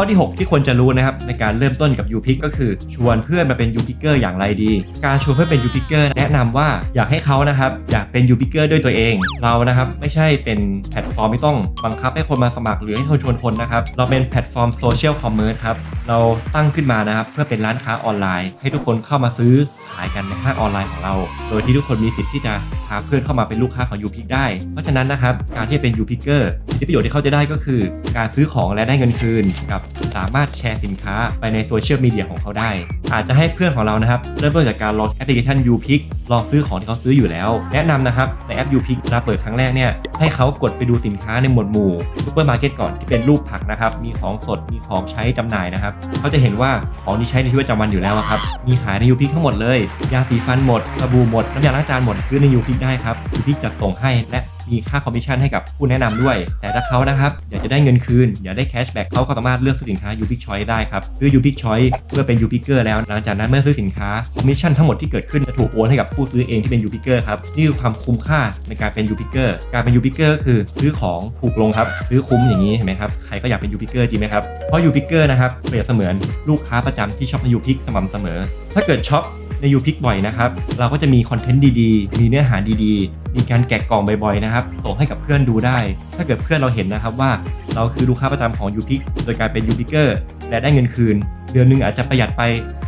ข้อที่ 6 ที่ควรจะรู้นะครับในการเริ่มต้นกับยูพิกก็คือชวนเพื่อนมาเป็นยูพิกเกอร์อย่างไรดี การชวนเพื่อนเป็นยูพิกเกอร์แนะนำว่าอยากให้เขานะครับอยากเป็นยูพิกเกอร์ด้วยตัวเอง เรานะครับไม่ใช่เป็นแพลตฟอร์มที่ต้องบังคับให้คนมาสมัครหรือให้คนชวนคนนะครับเราเป็นแพลตฟอร์มโซเชียลคอมเมอร์ครับ เราตั้งขึ้นมานะครับ เพื่อเป็นร้านค้าออนไลน์ ให้ทุกคนเข้ามาซื้อขายกันในห้างออนไลน์ของเรา โดยที่ทุกคนมีสิทธิ์ที่จะพาเพื่อนเข้ามาเป็นลูกค้าของ u p i c ได้ เพราะฉะนั้นนะครับ การที่เป็น u p i c เกอร์ที่ประโยชน์ที่เขาจะได้ก็คือ การซื้อของและได้เงินคืน กับสามารถแชร์สินค้าไปในโซเชียลมีเดียของเขาได้ อาจจะให้เพื่อนของเรานะครับ เริ่มต้นจากการลองแอปพลิเคชัน u p i c ลองซื้อของที่เขาซื้ออยู่แล้ว แนะนำนะครับในแอปยูพิกเวลาเปิดครั้งแรกเนี่ยให้เขากดไปดูสินค้าในหมวดหมู่ซูเปอร์มาร์เก็ตก่อนที่เป็นรูปผักนะครับมีของสดมีของใช้จำหน่ายนะครับเขาจะเห็นว่าของที่ใช้ในชีวิตประจำวันอยู่แล้วครับมีขายในยูพิกทั้งหมดเลยยาสีฟันหมดสบู่หมดน้ำยาล้างจานหมดซื้อในยูพิกได้ครับยูพิกจัดส่งให้และ มีค่าคอมมิชชั่นให้กับผู้แนะนำด้วย แต่ถ้าเขานะครับอยากจะได้เงินคืน อยากได้แคชแบ็กเขาก็สามารถเลือกซื้อสินค้า u p i c Choice ได้ครับซื้อ u p i c Choice เพื่อเป็น u p i c เกอร์แล้วหลังจากนั้นเมื่อซื้อสินค้าคอมมิชชั่นทั้งหมดที่เกิดขึ้นจะถูกโอนให้กับผู้ซื้อเองที่เป็น u p i c เกอร์ครับนี่คือความคุ้มค่าในการเป็น u p i c เกอร์การเป็น u p i c เกอร์คือซื้อของถูกลงครับซื้อคุ้มอย่างนี้เห็นไหมครับใครก็อยากเป็น u p i c เกอร์จริงไหมครับเพราะ u p i c เกอร์นะครับเปรียบเสมือนลูกค้าประจำที่ช็อปใน u p i c สม่ำเสมอ ถ้าเกิดช็อป ใน u p i c บ่อยนะครับ เราก็จะมีคอนเทนต์ดีๆ มีเนื้อหาดีๆ มีการแกะกล่องบ่อยๆนะครับ ส่งให้กับเพื่อนดูได้ ถ้าเกิดเพื่อนเราเห็นนะครับว่าเราคือลูกค้าประจำของ u p i c โดยการเป็น u p i c เกอร์และได้เงินคืน เดือนหนึงอาจจะประหยัดไป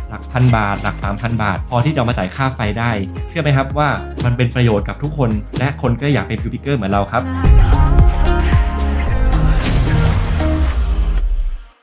หลักพันบาท หลัก 3,000 บาท พอที่จะมาจ่ายค่าไฟได้ เชื่อไหมครับว่ามันเป็นประโยชน์กับทุกคน และคนก็อยากเป็น u p i c เกอร์เหมือนเราครับ